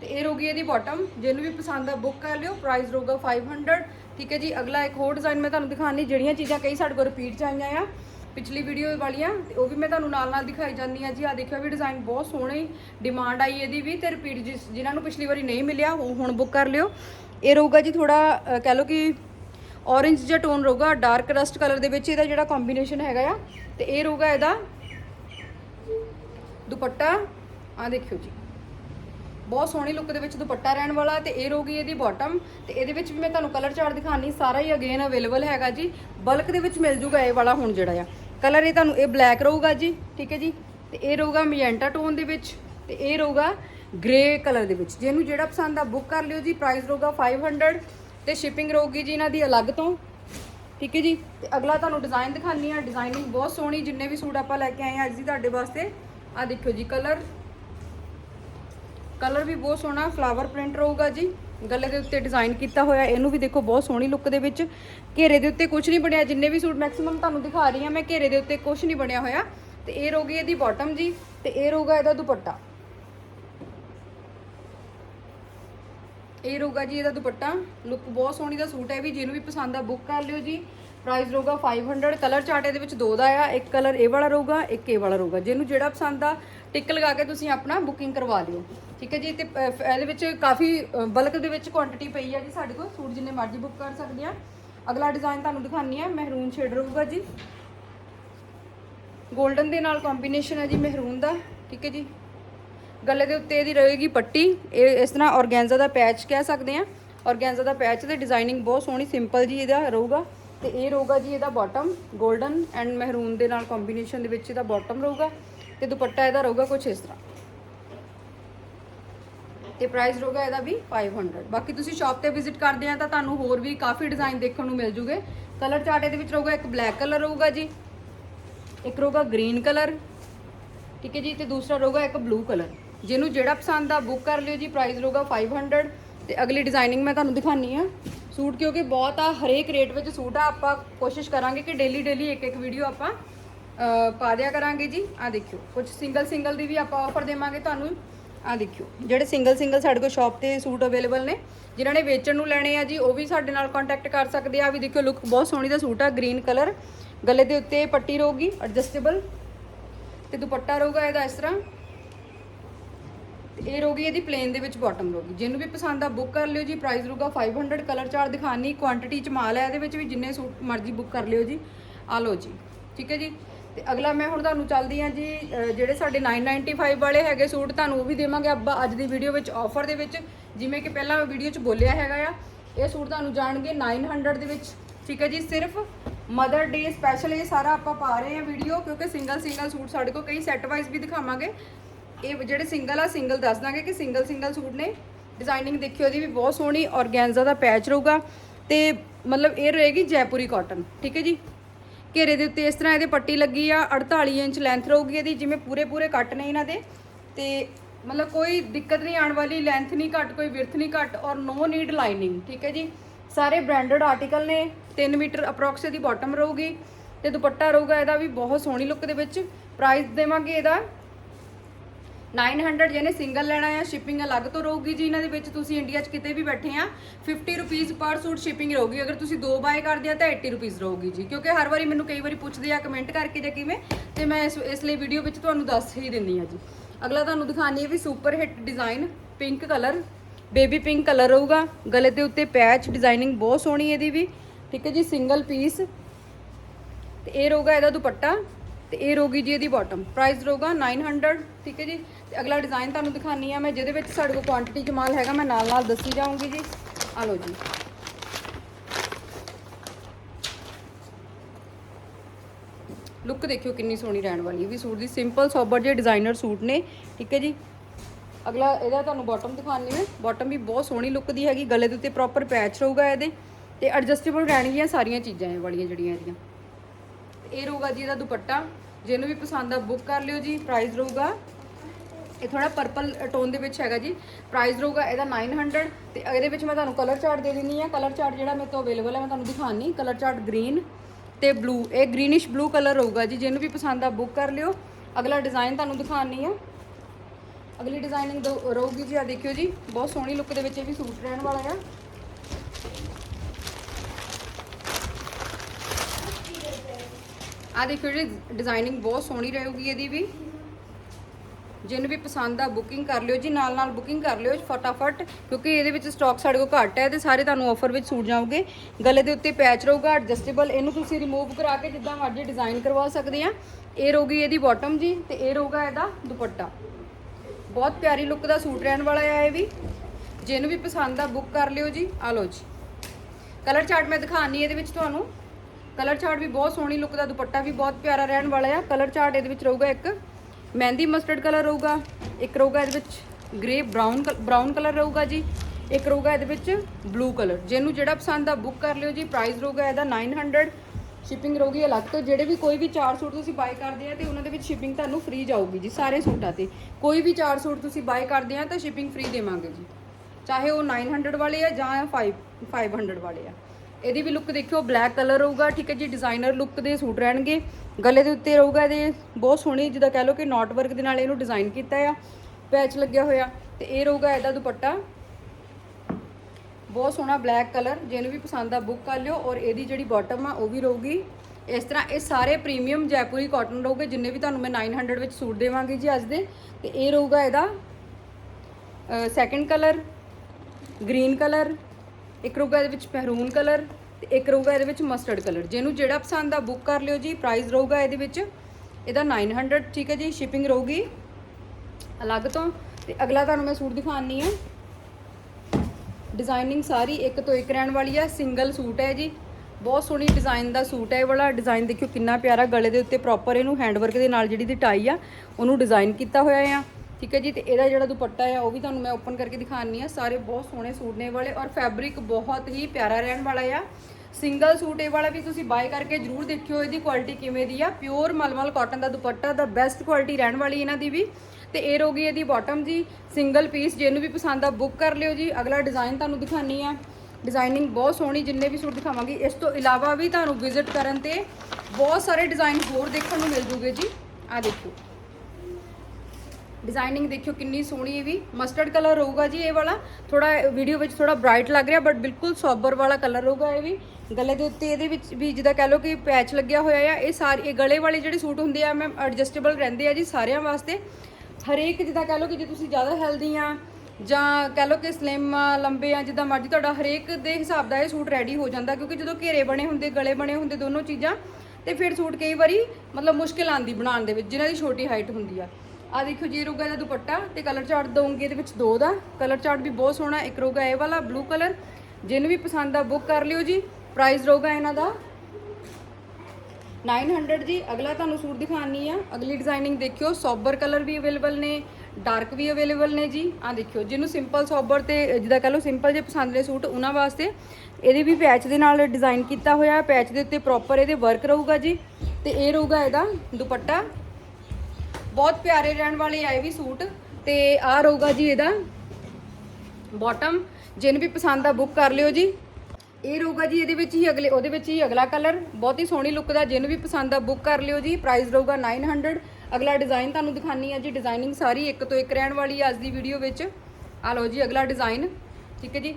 ਤੇ ਇਹ ਰਹੂਗੀ ਇਹਦੀ ਬਾਟਮ ਜਿਹਨੂੰ ਵੀ ਪਸੰਦ ਆ ਬੁੱਕ ਕਰ ਲਿਓ। ਪ੍ਰਾਈਸ ਰਹੂਗਾ 500 ਠੀਕ ਹੈ ਜੀ। ਅਗਲਾ ਇੱਕ ਹੋਰ ਡਿਜ਼ਾਈਨ ਮੈਂ ਤੁਹਾਨੂੰ ਦਿਖਾਣੀ ਜਿਹੜੀਆਂ ਚੀਜ਼ਾਂ ਕਈ ਸਾਡੇ ਕੋਲ ਰਿਪੀਟ ਚ ਆਈਆਂ ਆ। ਪਿਛਲੀ ਵੀਡੀਓ ਵਾਲੀਆਂ, ਤੇ ਉਹ ਵੀ ਮੈਂ ਤੁਹਾਨੂੰ ਨਾਲ ਨਾਲ ਦਿਖਾਈ ਜਾਂਦੀ ਆ ਜੀ। ਆ ਦੇਖਿਓ ਵੀ ਡਿਜ਼ਾਈਨ ਬਹੁਤ ਸੋਹਣੇ ਡਿਮਾਂਡ ਆਈ ਇਹਦੀ ਵੀ ਤੇ ਰਿਪੀਟ ਜਿਸ ਜਿਨ੍ਹਾਂ ਨੂੰ ਪਿਛਲੀ ਵਾਰੀ ਨਹੀਂ ਮਿਲਿਆ, ਉਹ ਹੁਣ ਬੁੱਕ ਕਰ ਲਿਓ। ਇਹ ਰਹੂਗਾ ਜੀ ਥੋੜਾ ਕਹਿ ਲਓ ਕਿ orange ਜਿਹਾ ਟੋਨ ਰਹੂਗਾ ਡਾਰਕ ਰਸਟ ਕਲਰ ਦੇ ਵਿੱਚ ਇਹਦਾ ਜਿਹੜਾ ਕੰਬੀਨੇਸ਼ਨ ਹੈਗਾ ਆ, ਤੇ ਇਹ ਰਹੂਗਾ ਇਹਦਾ ਦੁਪੱਟਾ। ਆ ਦੇਖਿਓ ਜੀ। ਬਹੁਤ ਸੋਹਣੀ ਲੁੱਕ ਦੇ ਵਿੱਚ ਦੁਪੱਟਾ ਰਹਿਣ ਵਾਲਾ ਤੇ ਇਹ ਰਹੂਗੀ ਇਹਦੀ ਬਾਟਮ ਤੇ ਇਹਦੇ ਵਿੱਚ ਵੀ ਮੈਂ ਤੁਹਾਨੂੰ ਕਲਰ ਚਾਰਟ ਦਿਖਾਣੀ ਸਾਰਾ ਹੀ ਅਗੇਨ ਅਵੇਲੇਬਲ ਹੈਗਾ ਜੀ। ਬਲਕ ਦੇ ਵਿੱਚ ਮਿਲ ਜੂਗਾ ਇਹ ਵਾਲਾ ਹੁਣ ਜਿਹੜਾ ਆ। ਕਲਰ ਇਹ ਤੁਹਾਨੂੰ, ਇਹ ਬਲੈਕ ਰਹੂਗਾ ਜੀ, ਠੀਕ ਹੈ ਜੀ? ਤੇ ਇਹ ਰਹੂਗਾ ਮੈਜੈਂਟਾ ਟੋਨ ਦੇ ਵਿੱਚ, ਤੇ ਇਹ ਰਹੂਗਾ ਗ੍ਰੇ ਕਲਰ ਦੇ ਵਿੱਚ। ਜਿਹਨੂੰ ਜਿਹੜਾ ਪਸੰਦ ਆ ਬੁੱਕ ਕਰ ਲਿਓ ਜੀ। ਪ੍ਰਾਈਸ ਰਹੂਗਾ 500 ਤੇ ਸ਼ਿਪਿੰਗ ਰਹੂਗੀ ਜੀ ਇਹਨਾਂ ਦੀ ਅਲੱਗ ਤੋਂ, ਠੀਕ ਹੈ ਜੀ? ਤੇ ਅਗਲਾ ਤੁਹਾਨੂੰ ਡਿਜ਼ਾਈਨ ਦਿਖਾਣੀ ਆ। ਡਿਜ਼ਾਈਨਿੰਗ ਬਹੁਤ ਸੋਹਣੀ, ਜਿੰਨੇ ਵੀ ਸੂਟ ਆਪਾਂ ਲੈ ਕੇ ਆਏ ਆ ਅੱਜ ਦੀ ਤੁਹਾਡੇ ਵਾਸਤੇ। ਆ ਦੇਖਿਓ ਜੀ, ਕਲਰ। ਕਲਰ ਵੀ ਬਹੁਤ ਸੋਹਣਾ ਫਲਾਵਰ ਪ੍ਰਿੰਟ ਰਹੂਗਾ ਜੀ। ਗਲੇ ਦੇ ਉੱਤੇ ਡਿਜ਼ਾਈਨ ਕੀਤਾ ਹੋਇਆ ਇਹਨੂੰ ਵੀ ਦੇਖੋ, ਬਹੁਤ ਸੋਹਣੀ ਲੁੱਕ ਦੇ ਵਿੱਚ। ਘੇਰੇ ਦੇ ਉੱਤੇ ਕੁਝ ਨਹੀਂ ਬਣਿਆ। ਜਿੰਨੇ ਵੀ ਸੂਟ ਮੈਕਸਿਮਮ ਤੁਹਾਨੂੰ ਦਿਖਾ ਰਹੀ ਹਾਂ ਮੈਂ, ਘੇਰੇ ਦੇ ਉੱਤੇ ਕੁਝ ਨਹੀਂ ਬਣਿਆ ਹੋਇਆ। ਤੇ ਇਹ ਰਹੂਗੀ ਇਹਦੀ ਬਾਟਮ ਜੀ। ਤੇ ਇਹ ਰਹੂਗਾ ਇਹਦਾ ਦੁਪੱਟਾ। ਇਹ ਰਹੂਗਾ ਜੀ ਇਹਦਾ ਦੁਪੱਟਾ। ਲੁੱਕ ਬਹੁਤ ਸੋਹਣੀ ਦਾ ਸੂਟ ਹੈ ਵੀ। ਜਿਹਨੂੰ ਵੀ ਪਸੰਦ ਆ ਬੁੱਕ ਕਰ ਲਿਓ ਜੀ। ਪ੍ਰਾਈਸ ਰਹੂਗਾ 500 ਕਲਰ ਚਾਰਟ ਇਹਦੇ ਵਿੱਚ ਦੋ ਦਾ ਆ। ਇੱਕ ਕਲਰ ਇਹ ਵਾਲਾ ਰਹੂਗਾ ਇੱਕ ਇਹ ਵਾਲਾ ਰਹੂਗਾ ਜਿਹਨੂੰ ਜਿਹੜਾ ਪਸੰਦ ਆ ਟਿਕ ਲਗਾ ਕੇ ਤੁਸੀਂ ਆਪਣਾ ਬੁਕਿੰਗ ਕਰਵਾ ਲਿਓ। ਠੀਕ ਹੈ ਜੀ? ਤੇ ਇਹਦੇ ਵਿੱਚ ਕਾਫੀ ਬਲਕ ਦੇ ਵਿੱਚ ਕੁਆਂਟੀਟੀ ਪਈ ਆ ਜੀ ਸਾਡੇ ਕੋਲ। ਸੂਟ ਜਿੰਨੇ ਮਰਜ਼ੀ ਬੁੱਕ ਕਰ ਸਕਦੇ ਆ। ਅਗਲਾ ਡਿਜ਼ਾਈਨ ਤੁਹਾਨੂੰ ਦਿਖਾਣੀ ਆ। ਮਹਿਰੂਨ ਸ਼ੇਡ ਰਹੂਗਾ ਜੀ। 골ਡਨ ਦੇ ਨਾਲ ਕੰਬੀਨੇਸ਼ਨ ਹੈ ਜੀ ਮਹਿਰੂਨ ਦਾ। ਠੀਕ ਹੈ ਜੀ? ਗਲੇ ਦੇ ਉੱਤੇ ਇਹਦੀ ਰਹੇਗੀ ਪੱਟੀ। ਇਹ, ਇਸ ਤਰ੍ਹਾਂ ਔਰਗੈਂਜ਼ਾ ਦਾ ਪੈਚ ਕਹਿ ਸਕਦੇ ਆ। ਔਰਗੈਂਜ਼ਾ ਦਾ ਪੈਚ ਤੇ ਡਿਜ਼ਾਈਨਿੰਗ ਬਹੁਤ ਸੋਹਣੀ ਸਿੰਪਲ ਜੀ ਇਹਦਾ ਰਹੂਗਾ। ਤੇ ਇਹ ਰਹੂਗਾ ਜੀ ਇਹਦਾ ਬਾਟਮ 골ਡਨ ਐਂਡ ਮਹਿਰੂਨ ਦੇ ਨਾਲ ਕੰਬੀਨੇਸ਼ਨ ਦੇ ਵਿੱਚ ਇਹਦਾ ਬਾਟਮ ਰਹੂਗਾ। ਤੇ ਦੁਪੱਟਾ ਇਹਦਾ ਰਹੂਗਾ ਕੁਝ ਇਸ ਤਰ੍ਹਾਂ। ਤੇ ਪ੍ਰਾਈਸ ਰਹੂਗਾ ਇਹਦਾ ਵੀ 500 ਬਾਕੀ ਤੁਸੀਂ ਸ਼ਾਪ ਤੇ ਵਿਜ਼ਿਟ ਕਰਦੇ ਆ ਤਾਂ ਤੁਹਾਨੂੰ ਹੋਰ ਵੀ ਕਾਫੀ ਡਿਜ਼ਾਈਨ ਦੇਖਣ ਨੂੰ ਮਿਲ ਜੂਗੇ। ਕਲਰ ਚਾਰਟ ਇਹਦੇ ਵਿੱਚ ਰਹੂਗਾ, ਇੱਕ ਬਲੈਕ ਕਲਰ ਰਹੂਗਾ ਜੀ, ਇੱਕ ਰਹੂਗਾ ਗ੍ਰੀਨ ਕਲਰ ਠੀਕ ਹੈ ਜੀ, ਤੇ ਦੂਸਰਾ ਰਹੂਗਾ ਇੱਕ ਬਲੂ ਕਲਰ ਜਿਹਨੂੰ ਜਿਹੜਾ ਪਸੰਦ ਆ ਬੁੱਕ ਕਰ ਲਿਓ ਜੀ ਪ੍ਰਾਈਸ ਰਹੂਗਾ 500 ਤੇ ਅਗਲੀ ਡਿਜ਼ਾਈਨਿੰਗ ਮੈਂ ਤੁਹਾਨੂੰ ਦਿਖਾਣੀ ਆ। ਸੂਟ ਕਿਉਂਕਿ ਬਹੁਤ ਆ, ਹਰੇਕ ਰੇਟ ਵਿੱਚ ਸੂਟ ਆ, ਆਪਾਂ ਕੋਸ਼ਿਸ਼ ਕਰਾਂਗੇ ਕਿ ਡੇਲੀ ਡੇਲੀ ਇੱਕ ਇੱਕ ਵੀਡੀਓ ਆਪਾਂ ਪਾ ਦਿਆ ਕਰਾਂਗੇ ਜੀ। ਆ ਦੇਖਿਓ ਕੁਝ ਸਿੰਗਲ ਸਿੰਗਲ ਦੀ ਵੀ ਆਪਾਂ ਆਫਰ ਦੇਵਾਂਗੇ ਤੁਹਾਨੂੰ। ਆ ਦੇਖਿਓ, ਜਿਹੜੇ ਸਿੰਗਲ ਸਿੰਗਲ ਸਾਡੇ ਕੋਲ ਸ਼ਾਪ ਤੇ ਸੂਟ ਅਵੇਲੇਬਲ ਨੇ, ਜਿਨ੍ਹਾਂ ਨੇ ਵੇਚਣ ਨੂੰ ਲੈਣੇ ਆ ਜੀ, ਉਹ ਵੀ ਸਾਡੇ ਨਾਲ ਕੰਟੈਕਟ ਕਰ ਸਕਦੇ ਆ। ਵੀ ਦੇਖਿਓ ਲੁੱਕ ਬਹੁਤ ਸੋਹਣੀ ਦਾ ਸੂਟ ਆ ਗ੍ਰੀਨ ਕਲਰ ਗਲੇ ਦੇ ਉੱਤੇ ਪੱਟੀ ਰਹੂਗੀ ਐਡਜਸਟੇਬਲ ਤੇ ਦੁਪੱਟਾ ਰਹੂਗਾ ਇਹਦਾ ਇਸ ਤਰ੍ਹਾਂ। ਤੇ ਇਹ ਰਹੂਗੀ ਇਹਦੀ ਪਲੇਨ ਦੇ ਵਿੱਚ ਬਾਟਮ ਰਹੂਗੀ। ਜਿਹਨੂੰ ਵੀ ਪਸੰਦ ਆ ਬੁੱਕ ਕਰ ਲਿਓ ਜੀ। ਪ੍ਰਾਈਸ ਰਹੂਗਾ 500 ਕਲਰ ਚਾਰ ਦਿਖਾਣੀ ਕੁਆਂਟੀਟੀ ਚ ਮਾਲ ਹੈ ਇਹਦੇ ਵਿੱਚ ਵੀ, ਜਿੰਨੇ ਸੂਟ ਮਰਜ਼ੀ ਬੁੱਕ ਕਰ ਲਿਓ ਜੀ। ਆ ਲਓ ਜੀ, ਠੀਕ ਹੈ ਜੀ? ਤੇ ਅਗਲਾ ਮੈਂ ਹੁਣ ਤੁਹਾਨੂੰ ਚੱਲਦੀ ਆ ਜੀ, ਅਹ, ਜਿਹੜੇ ਸਾਡੇ 995 ਵਾਲੇ ਹੈਗੇ ਸੂਟ, ਤੁਹਾਨੂੰ ਉਹ ਵੀ ਦੇਵਾਂਗੇ ਆਪਾਂ ਅੱਜ ਦੀ ਵੀਡੀਓ ਵਿੱਚ ਆਫਰ ਦੇ ਵਿੱਚ, ਜਿਵੇਂ ਕਿ ਪਹਿਲਾਂ ਵੀਡੀਓ 'ਚ ਬੋਲਿਆ ਹੈਗਾ ਆ। ਇਹ ਸੂਟ ਤੁਹਾਨੂੰ ਜਾਣਗੇ 900 ਦੇ ਵਿੱਚ। ਠੀਕ ਹੈ ਜੀ, ਸਿਰਫ ਮਦਰ ਡੇ ਸਪੈਸ਼ਲ ਇਹ ਸਾਰਾ ਆਪਾਂ ਪਾ ਰਹੇ ਹਾਂ ਵੀਡੀਓ ਕਿਉਂਕਿ ਸਿੰਗਲ ਸਿੰਗਲ ਸੂਟ ਸਾਡੇ ਕੋਲ ਕਈ ਸੈੱਟ ਵਾਈਜ਼ ਵੀ ਦਿਖਾਵਾਂਗੇ। ਇਹ ਜਿਹੜੇ ਸਿੰਗਲ ਆ ਸਿੰਗਲ ਦੱਸ ਦਾਂਗੇ ਕਿ ਸਿੰਗਲ ਸਿੰਗਲ ਸੂਟ ਨੇ। ਡਿਜ਼ਾਈਨਿੰਗ ਦੇਖਿਓ ਇਹਦੀ ਵੀ ਬਹੁਤ ਸੋਹਣੀ ਔਰਗੈਂਜ਼ਾ ਦਾ ਪੈਚ ਰਹੂਗਾ। ਤੇ ਮਤਲਬ ਇਹ ਰਹੇਗੀ ਜੈਪੁਰੀ ਕਾਟਨ ਠੀਕ ਹੈ ਜੀ? ਘੇਰੇ ਦੇ ਉੱਤੇ ਇਸ ਤਰ੍ਹਾਂ ਇਹਦੇ ਪੱਟੀ ਲੱਗੀ ਆ 48 ਇੰਚ ਲੈਂਥ ਰਹੂਗੀ ਇਹਦੀ, ਜਿਵੇਂ ਪੂਰੇ ਪੂਰੇ ਕੱਟ ਨੇ ਇਹਨਾਂ ਦੇ। ਤੇ ਮਤਲਬ ਕੋਈ ਦਿੱਕਤ ਨਹੀਂ ਆਉਣ ਵਾਲੀ ਲੈਂਥ ਨਹੀਂ ਘੱਟ, ਕੋਈ ਵਿਰਥ ਨਹੀਂ ਘੱਟ ਔਰ ਨੋ ਨੀਡ ਲਾਈਨਿੰਗ ਠੀਕ ਹੈ ਜੀ? ਸਾਰੇ ਬ੍ਰਾਂਡਡ ਆਰਟੀਕਲ ਨੇ 3 ਮੀਟਰ ਅਪਰੋਕਸ ਦੀ ਬਾਟਮ ਰਹੂਗੀ। ਤੇ ਦੁਪੱਟਾ ਰਹੂਗਾ ਇਹਦਾ ਵੀ ਬਹੁਤ ਸੋਹਣੀ ਲੁੱਕ ਦੇ ਵਿੱਚ। ਪ੍ਰਾਈਸ ਦੇਵਾਂਗੇ ਇਹਦਾ 900 ਜਿਹਨੇ ਸਿੰਗਲ ਲੈਣਾ ਆ ਸ਼ਿਪਿੰਗ ਅਲੱਗ ਤੋਂ ਰਹੂਗੀ ਜੀ ਇਹਨਾਂ ਦੇ ਵਿੱਚ, ਤੁਸੀਂ ਇੰਡੀਆ 'ਚ ਕਿਤੇ ਵੀ ਬੈਠੇ ਆ 50 ਰੁਪੀਸ ਪਰ ਸੂਟ ਸ਼ਿਪਿੰਗ ਰਹੂਗੀ। ਅਗਰ ਤੁਸੀਂ ਦੋ ਬਾਏ ਕਰਦੇ ਆ, ਤਾਂ 80 ਰੁਪੀਸ ਰਹੂਗੀ ਜੀ। ਕਿਉਂਕਿ ਹਰ ਵਾਰੀ ਮੈਨੂੰ ਕਈ ਵਾਰੀ ਪੁੱਛਦੇ ਆ ਕਮੈਂਟ ਕਰਕੇ ਜਾਂ ਕਿਵੇਂ, ਤੇ ਮੈਂ ਇਸ ਇਸ ਲਈ ਵੀਡੀਓ ਵਿੱਚ ਤੁਹਾਨੂੰ ਦੱਸ ਹੀ ਦਿੰਦੀ ਆ ਜੀ। ਅਗਲਾ ਤੁਹਾਨੂੰ ਦਿਖਾਣੀ ਹੈ ਵੀ super hit design pink colour baby pink colour ਰਹੂਗਾ। ਗਲੇ ਦੇ ਉੱਤੇ ਪੈਚ ਡਿਜ਼ਾਈਨਿੰਗ ਬਹੁਤ ਸੋਹਣੀ ਇਹਦੀ ਵੀ। ਠੀਕ ਹੈ ਜੀ ਸਿੰਗਲ ਪੀਸ ਤੇ ਇਹ ਰਹੂਗਾ ਇਹਦਾ ਦੁਪੱਟਾ। ਤੇ ਇਹ ਰਹੂਗੀ ਜੀ ਇਹਦੀ ਬਾਟਮ ਪ੍ਰਾਈਸ ਰਹੂਗਾ 900 ਠੀਕ ਹੈ ਜੀ? ਤੇ ਅਗਲਾ ਡਿਜ਼ਾਈਨ ਤੁਹਾਨੂੰ ਦਿਖਾਣੀ ਆ ਮੈਂ, ਜਿਹਦੇ ਵਿੱਚ ਸਾਡੇ ਕੋਲ ਕੁਆਂਟੀਟੀ ਚ ਮਾਲ ਹੈਗਾ, ਮੈਂ ਨਾਲ ਨਾਲ ਦੱਸੀ ਜਾਊਂਗੀ ਜੀ। ਆ ਲਓ ਜੀ। ਲੁੱਕ ਦੇਖਿਓ ਕਿੰਨੀ ਸੋਹਣੀ ਰਹਿਣ ਵਾਲੀ ਵੀ ਸੂਟ ਦੀ ਸਿੰਪਲ ਸੋਬਰ ਜਿਹੇ ਡਿਜ਼ਾਈਨਰ ਸੂਟ ਨੇ, ਠੀਕ ਹੈ ਜੀ? ਅਗਲਾ, ਇਹਦਾ ਤੁਹਾਨੂੰ ਬਾਟਮ ਦਿਖਾਣੀ ਹੈ ਬਾਟਮ ਵੀ ਬਹੁਤ ਸੋਹਣੀ ਲੁੱਕ ਦੀ ਹੈਗੀ, ਗਲੇ ਦੇ ਉੱਤੇ ਪ੍ਰੋਪਰ ਪੈਚ ਰਹੂਗਾ ਇਹਦੇ। ਤੇ ਐਡਜਸਟੇਬਲ ਰਹਿਣਗੀਆਂ ਸਾਰੀਆਂ ਚੀਜ਼ਾਂ ਇਹ ਵਾਲੀਆਂ ਜਿਹੜੀਆਂ ਇਹਦੀਆਂ। ਤੇ ਇਹ ਰਹੂਗਾ ਜੀ ਇਹਦਾ ਦੁਪੱਟਾ। ਜਿਹਨੂੰ ਵੀ ਪਸੰਦ ਆ ਬੁੱਕ ਕਰ ਲਿਓ ਜੀ ਪ੍ਰਾਈਸ ਰਹੂਗਾ। ਇਹ ਥੋੜਾ ਪਰਪਲ ਟੋਨ ਦੇ ਵਿੱਚ ਹੈਗਾ ਜੀ। ਪ੍ਰਾਈਸ ਰਹੂਗਾ ਇਹਦਾ 900 ਤੇ ਇਹਦੇ ਵਿੱਚ ਮੈਂ ਤੁਹਾਨੂੰ ਕਲਰ ਚਾਰਟ ਦੇ ਦਿੰਨੀ ਆ ਕਲਰ ਚਾਰਟ ਜਿਹੜਾ ਮੇਰੇ ਤੋਂ ਅਵੇਲੇਬਲ ਹੈ ਮੈਂ ਤੁਹਾਨੂੰ ਦਿਖਾਣੀ ਕਲਰ ਚਾਰਟ ਗ੍ਰੀਨ ਤੇ ਬਲੂ ਇਹ ਗ੍ਰੀਨਿਸ਼ ਬਲੂ ਕਲਰ ਰਹੂਗਾ ਜੀ। ਜਿਹਨੂੰ ਵੀ ਪਸੰਦ ਆ ਬੁੱਕ ਕਰ ਲਿਓ। ਅਗਲਾ ਡਿਜ਼ਾਈਨ ਤੁਹਾਨੂੰ ਦਿਖਾਣੀ ਆ ਅਗਲੀ ਡਿਜ਼ਾਈਨਿੰਗ ਰਹੂਗੀ ਜੀ ਆ ਦੇਖਿਓ ਜੀ। ਬਹੁਤ ਸੋਹਣੀ ਲੁੱਕ ਦੇ ਵਿੱਚ ਇਹ ਵੀ ਸੂਟ ਰਹਿਣ ਵਾਲਾ ਆ। ਆ ਦੇਖਿਓ ਜੀ ਡਿਜ਼ਾਈਨਿੰਗ ਬਹੁਤ ਸੋਹਣੀ ਰਹੂਗੀ ਇਹਦੀ ਵੀ। ਜਿਹਨੂੰ ਵੀ ਪਸੰਦ ਆ ਬੁਕਿੰਗ ਕਰ ਲਿਓ ਜੀ ਨਾਲ ਨਾਲ ਬੁਕਿੰਗ ਕਰ ਲਿਓ ਫਟਾਫਟ, ਕਿਉਂਕਿ ਇਹਦੇ ਵਿੱਚ ਸਟਾਕ ਸਾਡੇ ਕੋਲ ਘੱਟ ਹੈ ਤੇ ਸਾਰੇ ਤੁਹਾਨੂੰ ਆਫਰ ਵਿੱਚ ਸੂਟ ਜਾਓਗੇ ਗਲੇ ਦੇ ਉੱਤੇ ਪੈਚ ਰਹੂਗਾ ਐਡਜਸਟੇਬਲ ਇਹਨੂੰ ਤੁਸੀਂ ਰਿਮੂਵ ਕਰਾ ਕੇ ਜਿੱਦਾਂ ਮਰਜ਼ੀ ਡਿਜ਼ਾਈਨ ਕਰਵਾ ਸਕਦੇ ਆ। ਇਹ ਰਹੂਗੀ ਇਹਦੀ ਬਾਟਮ ਜੀ, ਤੇ ਇਹ ਰਹੂਗਾ ਇਹਦਾ ਦੁਪੱਟਾ। ਬਹੁਤ ਪਿਆਰੀ ਲੁੱਕ ਦਾ ਸੂਟ ਰਹਿਣ ਵਾਲਾ ਆ ਇਹ ਵੀ। ਜਿਹਨੂੰ ਵੀ ਪਸੰਦ ਆ ਬੁੱਕ ਕਰ ਲਿਓ ਜੀ। ਆ ਲਓ ਜੀ। ਕਲਰ ਚਾਰਟ ਮੈਂ ਦਿਖਾਣੀ ਇਹਦੇ ਵਿੱਚ ਤੁਹਾਨੂੰ। ਕਲਰ ਚਾਰਟ ਵੀ ਬਹੁਤ ਸੋਹਣੀ ਲੁੱਕ ਦਾ ਦੁਪੱਟਾ ਵੀ ਬਹੁਤ ਪਿਆਰਾ ਰਹਿਣ ਵਾਲਾ ਆ। ਕਲਰ ਚਾਰਟ ਇਹਦੇ ਵਿੱਚ ਰਹੂਗਾ ਇੱਕ ਮਹਿੰਦੀ ਮਸਟਰਡ ਕਲਰ ਰਹੂਗਾ, ਇੱਕ ਰਹੂਗਾ ਇਹਦੇ ਵਿੱਚ ਗ੍ਰੇ ਬ੍ਰਾਊਨ ਬ੍ਰਾਊਨ ਕਲਰ ਰਹੂਗਾ ਜੀ, ਇੱਕ ਰਹੂਗਾ ਇਹਦੇ ਵਿੱਚ ਬਲੂ ਕਲਰ ਜਿਹਨੂੰ ਜਿਹੜਾ ਪਸੰਦ ਆ ਬੁੱਕ ਕਰ ਲਿਓ ਜੀ ਪ੍ਰਾਈਸ ਰਹੂਗਾ ਇਹਦਾ 900 ਸ਼ਿਪਿੰਗ ਰਹੂਗੀ ਅਲੱਗ ਤੋਂ। ਜਿਹੜੇ ਵੀ ਕੋਈ ਵੀ ਚਾਰ ਸੂਟ ਤੁਸੀਂ ਬਾਈ ਕਰਦੇ ਆ ਤੇ ਉਹਨਾਂ ਦੇ ਵਿੱਚ ਸ਼ਿਪਿੰਗ ਤੁਹਾਨੂੰ ਫ੍ਰੀ ਜਾਊਗੀ ਜੀ, ਸਾਰੇ ਸੂਟਾਂ ਤੇ। ਕੋਈ ਵੀ ਚਾਰ ਸੂਟ ਤੁਸੀਂ ਬਾਈ ਕਰਦੇ ਆ ਤਾਂ ਸ਼ਿਪਿੰਗ ਫ੍ਰੀ ਦੇਵਾਂਗੇ ਜੀ। ਚਾਹੇ ਉਹ 900 ਵਾਲੇ ਆ ਜਾਂ 5 500 ਵਾਲੇ ਆ। ਇਹਦੀ ਵੀ ਲੁੱਕ ਦੇਖਿਓ ਬਲੈਕ ਕਲਰ ਹੋਊਗਾ, ਠੀਕ ਹੈ ਜੀ ਡਿਜ਼ਾਈਨਰ ਲੁੱਕ ਦੇ ਸੂਟ ਰਹਿਣਗੇ। ਗਲੇ ਦੇ ਉੱਤੇ ਰਹੂਗਾ ਇਹਦੇ, ਬਹੁਤ ਸੋਹਣੀ, ਜਿੱਦਾਂ ਕਹਿ ਲਓ ਕਿ ਨੋਟ ਵਰਕ ਦੇ ਨਾਲ ਇਹਨੂੰ ਡਿਜ਼ਾਈਨ ਕੀਤਾ ਆ ਪੈਚ ਲੱਗਿਆ ਹੋਇਆ, ਤੇ ਇਹ ਰਹੂਗਾ ਇਹਦਾ ਦੁਪੱਟਾ। ਬਹੁਤ ਸੋਹਣਾ ਬਲੈਕ ਕਲਰ ਜਿਹਨੂੰ ਵੀ ਪਸੰਦ ਆ ਬੁੱਕ ਕਰ ਲਿਓ, ਔਰ ਇਹਦੀ ਜਿਹੜੀ ਬਾਟਮ ਆ, ਉਹ ਵੀ ਰਹੂਗੀ। ਇਸ ਤਰ੍ਹਾਂ ਇਹ ਸਾਰੇ ਪ੍ਰੀਮੀਅਮ ਜੈਪੁਰੀ ਕਾਟਨ ਰਹੂਗੇ, ਜਿੰਨੇ ਵੀ ਤੁਹਾਨੂੰ ਮੈਂ 900 ਵਿੱਚ ਸੂਟ ਦੇਵਾਂਗੀ ਜੀ ਅੱਜ ਦੇ। ਤੇ ਇਹ ਰਹੂਗਾ ਇਹਦਾ ਸੈਕੰਡ ਕਲਰ ਗ੍ਰੀਨ ਕਲਰ ਇੱਕ ਰਹੂਗਾ ਇਹਦੇ ਵਿੱਚ ਮਹਿਰੂਨ ਕਲਰ ਤੇ ਇੱਕ ਰਹੂਗਾ ਇਹਦੇ ਵਿੱਚ ਮਸਟਰਡ ਕਲਰ ਜਿਹਨੂੰ ਜਿਹੜਾ ਪਸੰਦ ਆ ਬੁੱਕ ਕਰ ਲਿਓ ਜੀ ਪ੍ਰਾਈਸ ਰਹੂਗਾ ਇਹਦੇ ਵਿੱਚ। ਇਹਦਾ 900 ਠੀਕ ਹੈ ਜੀ ਸ਼ਿਪਿੰਗ ਰਹੂਗੀ। ਅਲੱਗ ਤੋਂ। ਤੇ ਅਗਲਾ ਤੁਹਾਨੂੰ ਮੈਂ ਸੂਟ ਦਿਖਾਉਣੀ ਆ। ਡਿਜ਼ਾਈਨਿੰਗ ਸਾਰੀ ਇੱਕ ਤੋਂ ਇੱਕ ਰਹਿਣ ਵਾਲੀ ਆ ਸਿੰਗਲ ਸੂਟ ਹੈ ਜੀ। ਬਹੁਤ ਸੋਹਣੀ ਡਿਜ਼ਾਈਨ ਦਾ ਸੂਟ ਹੈ ਇਹ ਵਾਲਾ। ਡਿਜ਼ਾਈਨ ਦੇਖਿਓ ਕਿੰਨਾ ਪਿਆਰਾ, ਗਲੇ ਦੇ ਉੱਤੇ ਪ੍ਰੋਪਰ ਇਹਨੂੰ ਹੈਂਡਵਰਕ ਦੇ ਨਾਲ ਜਿਹੜੀ ਦੀ ਟਾਈ ਆ, ਉਹਨੂੰ ਡਿਜ਼ਾਈਨ ਕੀਤਾ ਹੋਇਆ ਆ। ਠੀਕ ਹੈ ਜੀ, ਤੇ ਇਹਦਾ ਜਿਹੜਾ ਦੁਪੱਟਾ ਆ, ਉਹ ਵੀ ਤੁਹਾਨੂੰ ਮੈਂ ਓਪਨ ਕਰਕੇ ਦਿਖਾਉਣੀ ਆ। ਸਾਰੇ ਬਹੁਤ ਸੋਹਣੇ ਸੂਟ ਨੇ ਇਹ ਵਾਲੇ ਔਰ ਫੈਬਰਿਕ ਬਹੁਤ ਹੀ ਪਿਆਰਾ ਰਹਿਣ ਵਾਲਾ ਆ। ਸਿੰਗਲ ਸੂਟ ਇਹ ਵਾਲਾ ਵੀ ਤੁਸੀਂ ਬਾਏ ਕਰਕੇ ਜਰੂਰ ਦੇਖਿਓ ਇਹਦੀ ਕੁਆਲਿਟੀ ਕਿਵੇਂ ਦੀ ਆ। ਪਿਓਰ ਮਲਮਲ ਕਾਟਨ ਦਾ ਦੁਪੱਟਾ ਦਾ ਬੈਸਟ ਕੁਆਲਿਟੀ ਰਹਿਣ ਵਾਲੀ ਇਹਨਾਂ ਦੀ ਵੀ। ਤੇ ਇਹ ਰੋਗੀ ਇਹਦੀ ਬਾਟਮ ਜੀ ਸਿੰਗਲ ਪੀਸ ਜਿਹਨੂੰ ਵੀ ਪਸੰਦ ਆ ਬੁੱਕ ਕਰ ਲਿਓ ਜੀ। ਅਗਲਾ ਡਿਜ਼ਾਈਨ ਤੁਹਾਨੂੰ ਦਿਖਾਣੀ ਆ। ਡਿਜ਼ਾਈਨਿੰਗ ਬਹੁਤ ਸੋਹਣੀ, ਜਿੰਨੇ ਵੀ ਸੂਟ ਦਿਖਾਵਾਂਗੀ। ਇਸ ਤੋਂ ਇਲਾਵਾ ਵੀ ਤੁਹਾਨੂੰ ਵਿਜ਼ਿਟ ਕਰਨ ਤੇ ਬਹੁਤ ਸਾਰੇ ਡਿਜ਼ਾਈਨ ਹੋਰ ਦੇਖਣ ਨੂੰ ਮਿਲ ਜੂਗੇ ਜੀ। ਆ ਦੇਖੋ ਡਿਜ਼ਾਈਨਿੰਗ ਦੇਖਿਓ ਕਿੰਨੀ ਸੋਹਣੀ ਇਹ ਵੀ। ਮਸਟਰਡ ਕਲਰ ਰਹੂਗਾ ਜੀ ਇਹ ਵਾਲਾ। ਥੋੜਾ ਵੀਡੀਓ ਵਿੱਚ ਥੋੜਾ ਬ੍ਰਾਈਟ ਲੱਗ ਰਿਹਾ ਬਟ ਬਿਲਕੁਲ ਸੋਬਰ ਵਾਲਾ ਕਲਰ ਰਹੂਗਾ ਇਹ ਵੀ। ਗਲੇ ਦੇ ਉੱਤੇ ਇਹਦੇ ਵਿੱਚ ਵੀ ਜਿੱਦਾਂ ਕਹਿ ਲਓ ਕਿ ਪੈਚ ਲੱਗਿਆ ਹੋਇਆ ਆ, ਇਹ ਸਾਰੇ, ਇਹ ਗਲੇ ਵਾਲੇ ਜਿਹੜੇ ਸੂਟ ਹੁੰਦੇ ਆ ਮੈਮ ਐਡਜਸਟੇਬਲ ਰਹਿੰਦੇ ਆ ਜੀ ਸਾਰਿਆਂ ਵਾਸਤੇ। ਹਰੇਕ ਜਿੱਦਾਂ ਕਹਿ ਲਓ ਕਿ ਜੇ ਤੁਸੀਂ ਜ਼ਿਆਦਾ ਹੈਲਦੀ ਆ, ਜਾਂ ਕਹਿ ਲਓ ਕਿ ਸਲਿਮ ਲੰਬੇ ਆ, ਜਿੱਦਾਂ ਮਰਜ਼ੀ ਤੁਹਾਡਾ ਹਰੇਕ ਦੇ ਹਿਸਾਬ ਦਾ ਇਹ ਸੂਟ ਰੈਡੀ ਹੋ ਜਾਂਦਾ, ਕਿਉਂਕਿ ਜਦੋਂ ਘੇਰੇ ਬਣੇ ਹੁੰਦੇ, ਗਲੇ ਬਣੇ ਹੁੰਦੇ ਦੋਨੋਂ ਚੀਜ਼ਾਂ, ਤੇ ਫਿਰ ਸੂਟ ਕਈ ਵਾਰੀ ਮਤਲਬ ਮੁਸ਼ਕਿਲ ਆਂਦੀ ਬਣਾਉਣ ਦੇ ਵਿੱਚ, ਜਿਨ੍ਹਾਂ ਦੀ ਛੋਟੀ ਹਾਈਟ ਹੁੰਦੀ ਆ। ਆ ਦੇਖੋ ਜੀ ਰੋਗਾ ਦਾ ਦੁਪੱਟਾ ਤੇ ਕਲਰ ਚਾਰਟ ਦਊਂਗੀ ਇਹਦੇ ਵਿੱਚ ਦੋ ਦਾ। ਕਲਰ ਚਾਰਟ ਵੀ ਬਹੁਤ ਸੋਹਣਾ, ਇੱਕ ਰੋਗਾ ਇਹ ਵਾਲਾ ਬਲੂ ਕਲਰ ਜਿਹਨੂੰ ਵੀ ਪਸੰਦ ਆ ਬੁੱਕ ਕਰ ਲਿਓ ਜੀ। ਪ੍ਰਾਈਸ ਰੋਗਾ ਇਹਨਾਂ ਦਾ। 900 ਜੀ, ਅਗਲਾ ਤੁਹਾਨੂੰ ਸੂਟ ਦਿਖਾਣੀ ਆ। ਅਗਲੀ ਡਿਜ਼ਾਈਨਿੰਗ ਦੇਖਿਓ ਸੋਬਰ ਕਲਰ ਵੀ ਅਵੇਲੇਬਲ ਨੇ ਡਾਰਕ ਵੀ ਅਵੇਲੇਬਲ ਨੇ ਜੀ। ਆ ਦੇਖਿਓ, ਜਿਹਨੂੰ ਸਿੰਪਲ ਸੋਬਰ ਤੇ, ਜਿੱਦਾਂ ਕਹ ਲਓ ਸਿੰਪਲ ਜੇ ਪਸੰਦ ਨੇ ਸੂਟ, ਉਹਨਾਂ ਵਾਸਤੇ ਇਹਦੇ ਵੀ ਪੈਚ ਦੇ ਨਾਲ ਡਿਜ਼ਾਈਨ ਕੀਤਾ ਹੋਇਆ ਪੈਚ ਦੇ ਉੱਤੇ ਪ੍ਰੋਪਰ ਇਹਦੇ ਵਰਕ ਰਹੂਗਾ ਜੀ। ਤੇ ਇਹ ਰਹੂਗਾ ਇਹਦਾ ਦੁਪੱਟਾ। ਬਹੁਤ ਪਿਆਰੇ ਰਹਿਣ ਵਾਲੇ ਆਏ ਵੀ ਸੂਟ ਤੇ ਆ ਰਹੂਗਾ ਜੀ ਇਹਦਾ ਬਾਟਮ ਜਿਹਨੂੰ ਵੀ ਪਸੰਦ ਆ ਬੁੱਕ ਕਰ ਲਿਓ ਜੀ। ਇਹ ਰਹੂਗਾ ਜੀ ਇਹਦੇ ਵਿੱਚ ਹੀ ਅਗਲੇ ਉਹਦੇ ਵਿੱਚ ਹੀ ਅਗਲਾ ਕਲਰ ਬਹੁਤ ਹੀ ਸੋਹਣੀ ਲੁੱਕ ਦਾ, ਜਿਹਨੂੰ ਵੀ ਪਸੰਦ ਆ ਬੁੱਕ ਕਰ ਲਿਓ ਜੀ। ਪ੍ਰਾਈਸ ਰਹੂਗਾ 900 ਅਗਲਾ ਡਿਜ਼ਾਈਨ ਤੁਹਾਨੂੰ ਦਿਖਾਣੀ ਆ ਜੀ। ਡਿਜ਼ਾਈਨਿੰਗ ਸਾਰੀ ਇੱਕ ਤੋਂ ਇੱਕ ਰਹਿਣ ਵਾਲੀ ਆ ਅੱਜ ਦੀ ਵੀਡੀਓ ਵਿੱਚ। ਆ ਲਓ ਜੀ ਅਗਲਾ ਡਿਜ਼ਾਈਨ ਠੀਕ ਹੈ ਜੀ।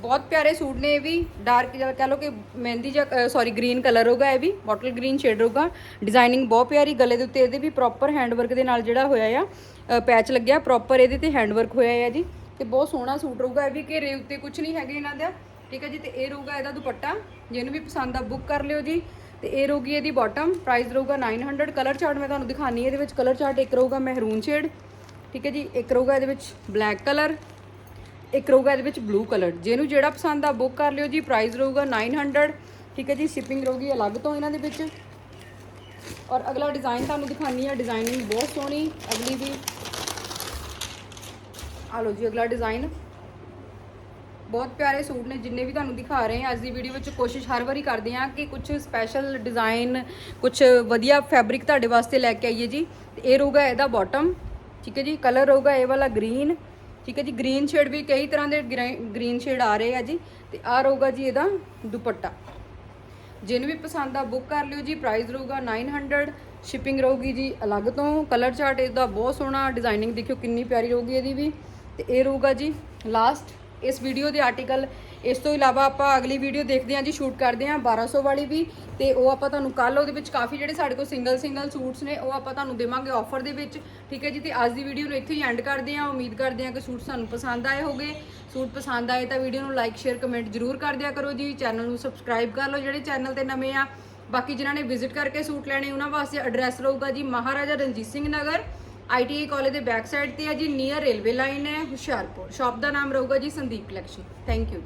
ਬਹੁਤ ਪਿਆਰੇ ਸੂਟ ਨੇ ਇਹ ਵੀ। ਡਾਰਕ ਜਿਹਾ ਕਹ ਲਓ ਕਿ ਮਹਿੰਦੀ ਜਾਂ ਸੌਰੀ ਗ੍ਰੀਨ ਕਲਰ ਹੋਗਾ ਇਹ ਵੀ। ਬੋਟਲ ਗ੍ਰੀਨ ਸ਼ੇਡ ਹੋਗਾ ਡਿਜ਼ਾਈਨਿੰਗ ਬਹੁਤ ਪਿਆਰੀ, ਗਲੇ ਦੇ ਉੱਤੇ ਇਹਦੇ ਵੀ ਪ੍ਰੋਪਰ ਹੈਂਡਵਰਕ ਦੇ ਨਾਲ ਜਿਹੜਾ ਹੋਇਆ ਆ ਪੈਚ ਲੱਗਿਆ। ਪ੍ਰੋਪਰ ਇਹਦੇ ਤੇ ਹੈਂਡਵਰਕ ਹੋਇਆ ਆ ਜੀ। ਤੇ ਬਹੁਤ ਸੋਹਣਾ ਸੂਟ ਰਹੂਗਾ ਇਹ ਵੀ ਘੇਰੇ ਉੱਤੇ ਕੁਝ ਨਹੀਂ ਹੈਗੇ ਇਹਨਾਂ ਦਾ। ਠੀਕ ਹੈ ਜੀ, ਤੇ ਇਹ ਰਹੂਗਾ ਇਹਦਾ ਦੁਪੱਟਾ। ਜਿਹਨੂੰ ਵੀ ਪਸੰਦ ਆ ਬੁੱਕ ਕਰ ਲਿਓ ਜੀ। ਤੇ ਇਹ ਰਹੂਗੀ ਇਹਦੀ ਬਾਟਮ ਪ੍ਰਾਈਸ ਰਹੂਗਾ 900 ਕਲਰ ਚਾਰਟ ਮੈਂ ਤੁਹਾਨੂੰ ਦਿਖਾਣੀ ਹੈ ਇਹਦੇ ਵਿੱਚ ਕਲਰ ਚਾਰਟ ਇੱਕ ਰਹੂਗਾ ਮਹਿਰੂਨ ਸ਼ੇਡ ਠੀਕ ਹੈ ਜੀ, ਇੱਕ ਰਹੂਗਾ ਇਹਦੇ ਵਿੱਚ ਬਲੈਕ ਕਲਰ ਇੱਕ ਰਹੂਗਾ ਇਹਦੇ ਵਿੱਚ ਬਲੂ ਕਲਰ ਜਿਹਨੂੰ ਜਿਹੜਾ ਪਸੰਦ ਆ ਬੁੱਕ ਕਰ ਲਿਓ ਜੀ ਪ੍ਰਾਈਸ ਰਹੂਗਾ 900 ਠੀਕ ਹੈ ਜੀ ਸ਼ਿਪਿੰਗ ਰਹੂਗੀ ਅਲੱਗ ਤੋਂ ਇਹਨਾਂ ਦੇ ਵਿੱਚ। ਔਰ ਅਗਲਾ ਡਿਜ਼ਾਈਨ ਤੁਹਾਨੂੰ ਦਿਖਾਣੀ ਹੈ ਡਿਜ਼ਾਈਨਿੰਗ ਬਹੁਤ ਸੋਹਣੀ। ਅਗਲੀ ਵੀ। ਆ ਲਓ ਜੀ, ਅਗਲਾ ਡਿਜ਼ਾਈਨ ਬਹੁਤ ਪਿਆਰੇ ਸੂਟ ਨੇ, ਜਿੰਨੇ ਵੀ ਤੁਹਾਨੂੰ ਦਿਖਾ ਰਹੇ ਹਾਂ। ਅੱਜ ਦੀ ਵੀਡੀਓ ਵਿੱਚ ਕੋਸ਼ਿਸ਼ ਹਰ ਵਾਰੀ ਕਰਦੇ ਹਾਂ ਕਿ ਕੁਝ ਸਪੈਸ਼ਲ ਡਿਜ਼ਾਈਨ ਕੁਝ ਵਧੀਆ ਫੈਬਰਿਕ ਤੁਹਾਡੇ ਵਾਸਤੇ ਲੈ ਕੇ ਆਈਏ ਜੀ। ਤੇ ਇਹ ਰਹੂਗਾ ਇਹਦਾ ਬਾਟਮ ਠੀਕ ਹੈ ਜੀ ਕਲਰ ਰਹੂਗਾ ਇਹ ਵਾਲਾ ਗ੍ਰੀਨ ਠੀਕ ਹੈ ਜੀ ਗ੍ਰੀਨ ਸ਼ੇਡ ਵੀ ਕਈ ਤਰ੍ਹਾਂ ਦੇ ਗ੍ਰੀਨ ਸ਼ੇਡ ਆ ਰਹੇ ਆ ਜੀ, ਤੇ ਆ ਰਹੂਗਾ ਜੀ ਇਹਦਾ ਦੁਪੱਟਾ। ਜਿਹਨੂੰ ਵੀ ਪਸੰਦ ਆ ਬੁੱਕ ਕਰ ਲਿਓ ਜੀ ਪ੍ਰਾਈਸ ਰਹੂਗਾ 900 ਸ਼ਿਪਿੰਗ ਰਹੂਗੀ ਜੀ ਅਲੱਗ ਤੋਂ ਕਲਰ ਚਾਰਟ ਇਹਦਾ ਬਹੁਤ ਸੋਹਣਾ ਡਿਜ਼ਾਈਨਿੰਗ ਦੇਖਿਓ ਕਿੰਨੀ ਪਿਆਰੀ ਰਹੂਗੀ ਇਹਦੀ ਵੀ, ਤੇ ਇਹ ਰਹੂਗਾ ਜੀ ਲਾਸਟ ਇਸ ਵੀਡੀਓ ਦੇ ਆਰਟੀਕਲ ਇਸ ਤੋਂ ਇਲਾਵਾ ਆਪਾਂ ਅਗਲੀ ਵੀਡੀਓ ਦੇਖਦੇ ਹਾਂ ਜੀ ਸ਼ੂਟ ਕਰਦੇ ਹਾਂ 1200 ਵਾਲੀ ਵੀ, ਤੇ ਉਹ ਆਪਾਂ ਤੁਹਾਨੂੰ ਕੱਲ ਉਹਦੇ ਵਿੱਚ ਕਾਫੀ ਜਿਹੜੇ ਸਾਡੇ ਕੋਲ ਸਿੰਗਲ ਸਿੰਗਲ ਸੂਟਸ ਨੇ, ਉਹ ਆਪਾਂ ਤੁਹਾਨੂੰ ਦੇਵਾਂਗੇ ਆਫਰ ਦੇ ਵਿੱਚ। ਠੀਕ ਹੈ ਜੀ, ਤੇ ਅੱਜ ਦੀ ਵੀਡੀਓ ਨੂੰ ਇੱਥੇ ਹੀ ਐਂਡ ਕਰਦੇ ਹਾਂ। ਉਮੀਦ ਕਰਦੇ ਹਾਂ ਕਿ ਸੂਟ ਸਾਨੂੰ ਪਸੰਦ ਆਏ ਹੋਗੇ। ਸੂਟ ਪਸੰਦ ਆਏ ਤਾਂ ਵੀਡੀਓ ਨੂੰ ਲਾਈਕ ਸ਼ੇਅਰ ਕਮੈਂਟ ਜ਼ਰੂਰ ਕਰ ਦਿਆ ਕਰੋ ਜੀ। ਚੈਨਲ ਨੂੰ ਸਬਸਕ੍ਰਾਈਬ ਕਰ ਲਓ, ਜਿਹੜੇ ਚੈਨਲ ਤੇ ਨਵੇਂ ਆ। ਬਾਕੀ ਜਿਨ੍ਹਾਂ ਨੇ ਵਿਜ਼ਿਟ ਕਰਕੇ ਸੂਟ ਲੈਣੇ, ਉਹਨਾਂ ਵਾਸਤੇ ਐਡਰੈਸ ਰਹੂਗਾ ਜੀ ਮਹਾਰਾਜਾ ਰਣਜੀਤ ਸਿੰਘ ਨਗਰ। ਆਈਟੀਆਈ ਕਾਲਜ ਦੇ ਬੈਕ ਸਾਈਡ ਤੇ ਹੈ ਜੀ ਨੀਅਰ ਰੇਲਵੇ ਲਾਈਨ ਹੈ, ਹੁਸ਼ਿਆਰਪੁਰ। ਸ਼ਾਪ ਦਾ ਨਾਮ ਰਹੂਗਾ ਜੀ ਸੰਦੀਪ ਕਲੈਕਸ਼ਨ ਥੈਂਕ ਯੂ